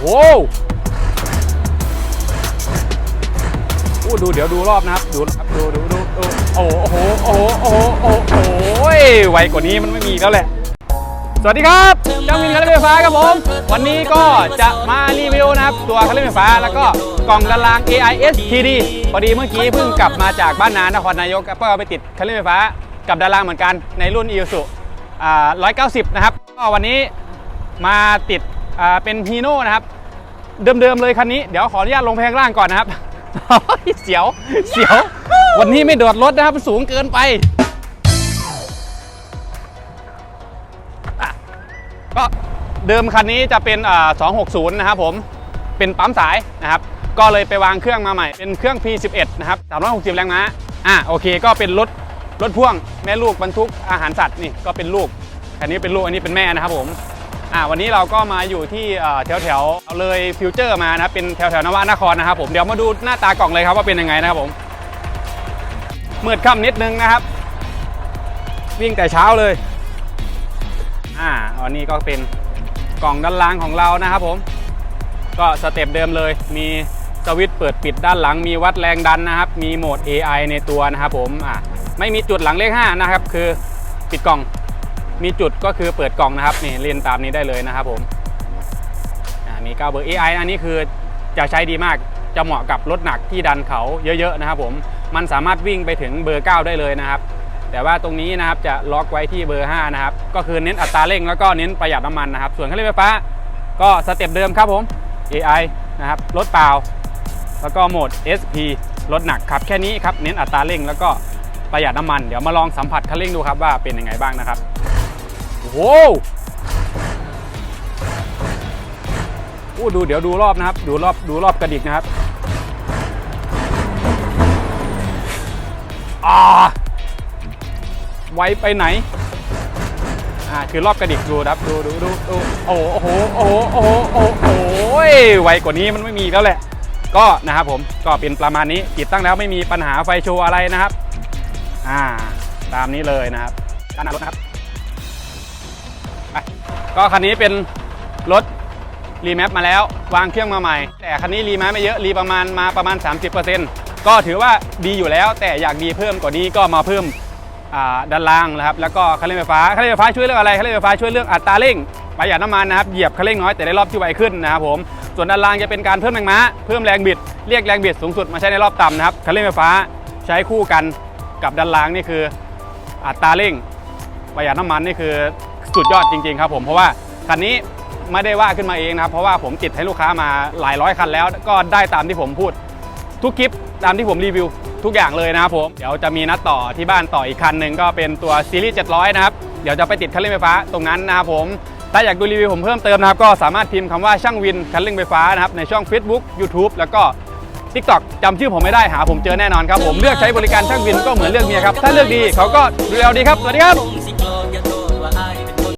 โหอู้ดูเดี๋ยวดูรอบนะครับดูครับดูดูดูดูโอ้โหโอ้โหโอ้โหโอ้โหโอ้โหไวกว่านี้มันไม่มีแล้วแหละ สวัสดีครับจ้ามินคันเร่งไฟฟ้าครับผม วันนี้ก็จะมารีวิวนะครับ ตัวคันเร่งไฟฟ้าแล้วก็กล่องดันราง AIS TD พอดีเมื่อกี้เพิ่งกลับมาจากบ้านนานครนายกก็ไปติดคันเร่งไฟฟ้ากับดันรางเหมือนกันในรุ่น i ี s u อ่า190 นะครับก็วันนี้มาติด เป็นฮีโน่นะครับ เดิมๆเลยคันนี้ เดี๋ยวขออนุญาตลงไปข้างล่างก่อนนะครับเสียวเสียว วันนี้ไม่โดดรถนะครับมันสูงเกินไปก็เดิมคันนี้จะเป็น 260 นะครับผม เป็นปั๊มสายนะครับ ก็เลยไปวางเครื่องมาใหม่ เป็นเครื่อง P11 นะครับ 360 แรงม้า อะโอเค ก็เป็นรถรถพ่วงแม่ลูกบรรทุกอาหารสัตว์นี่ก็เป็นลูก อันนี้เป็นลูก อันนี้เป็นแม่นะครับผม อะวันนี้เราก็มาอยู่ที่แถวแถวๆเลยฟิวเจอร์มานะครับเป็นแถวแถวนวนครนะครับผมเดี๋ยวมาดูหน้าตากล่องเลยครับว่าเป็นยังไงนะครับผมมืดค่ำนิดนึงนะครับ วิ่งแต่เช้าเลยอ่าอันนี้ก็เป็นกล่องด้านล่างของเรานะครับผม ก็สเต็ปเดิมเลย มีสวิตช์เปิดปิดด้านหลัง มีวัดแรงดันนะครับ มีโหมด AI ในตัวนะครับผมอ่าไม่มีจุดหลังเลข5นะครับ คือปิดกล่อง มีจุดก็คือเปิดกล่องนะครับนี่เรียนตามนี้ได้เลยนะครับผมอ่ามี9เบอร์ AI อันนี้คือจะใช้ดีมากจะเหมาะกับรถหนักที่ดันเขาเยอะๆนะครับผมมันสามารถวิ่งไปถึงเบอร์ 9 ได้เลยนะครับ แต่ว่าตรงนี้นะครับจะล็อกไว้ที่เบอร์ 5 นะครับ ก็คือเน้นอัตราเร่งแล้วก็เน้นประหยัดน้ำมันนะครับ ส่วนเครื่องไฟฟ้าก็สเต็ปเดิมครับผม AI นะครับรถเปล่า แล้วก็โหมด SP รถหนักครับแค่นี้ครับเน้นอัตราเร่งแล้วก็ประหยัดน้ำมัน เดี๋ยวมาลองสัมผัสคันเร่งดูครับว่าเป็นยังไงบ้างนะครับ โอ้โหอู้ดูเดี๋ยวดูรอบนะครับ ดูรอบดูรอบกระดิกนะครับอ่าไวไปไหนอ่าคือรอบกระดิกดูนะครับดูดูดูดูโอ้โหโอ้โหโอ้โหโอ้โหโอ้โหไวกว่านี้มันไม่มีแล้วแหละ ก็นะครับผมก็เป็นประมาณนี้ติดตั้งแล้วไม่มีปัญหาไฟโชว์อะไรนะครับ อ่า ตามนี้เลยนะครับด้านหน้ารถนะครับ ก็คันนี้เป็นรถรีแมปมาแล้ว วางเครื่องมาใหม่ แต่คันนี้รีแมปไม่เยอะรีประมาณมาประมาณ 30%ก็ถือว่าดีอยู่แล้ว แต่อยากดีเพิ่มกว่านี้ก็มาเพิ่มด้านล่างนะครับแล้วก็คันเร่งไฟฟ้าคันเร่งไฟฟ้าช่วยเรื่องอะไรคันเร่งไฟฟ้าช่วยเรื่องอัตราเร่งประหยัดน้ำมันนะครับเหยียบคันเร่งน้อยแต่ได้รอบที่ไวขึ้นนะครับผมส่วนด้านล่างจะเป็นการเพิ่มแรงม้าเพิ่มแรงบิดเรียกแรงบิดสูงสุดมาใช้ในรอบต่ำนะครับคันเร่งไฟฟ้าใช้คู่กันกับด้านล่างนี่คืออัตราเร่งประหยัดน้ำมันนี่คือ สุดยอดจริงๆครับผมเพราะว่าคันนี้ไม่ได้ว่าขึ้นมาเองนะครับเพราะว่าผมติดให้ลูกค้ามาหลายร้อยคันแล้ว ก็ได้ตามที่ผมพูด ทุกคลิปตามที่ผมรีวิวทุกอย่างเลยนะครับผมเดี๋ยวจะมีนัดต่อที่บ้านต่ออีกคันหนึ่งก็เป็นตัวซีรีส์700 นะครับ เดี๋ยวจะไปติดคันเร่งไฟฟ้าตรงนั้นนะครับผมถ้าอยากดูรีวิวผมเพิ่มเติมนะครับ ก็สามารถพิมพ์คำว่าช่างวินคันเร่งไฟฟ้านะครับในช่อง Facebook YouTube แล้วก็ TikTok จำชื่อผมไม่ได้หาผมเจอแน่นอนครับผมเลือกใช้บริการช่างวินก็เหมือนเลือกเมียครับถ้าเลือกดีเขาก็ดูแลดีครับสวัสดีครับ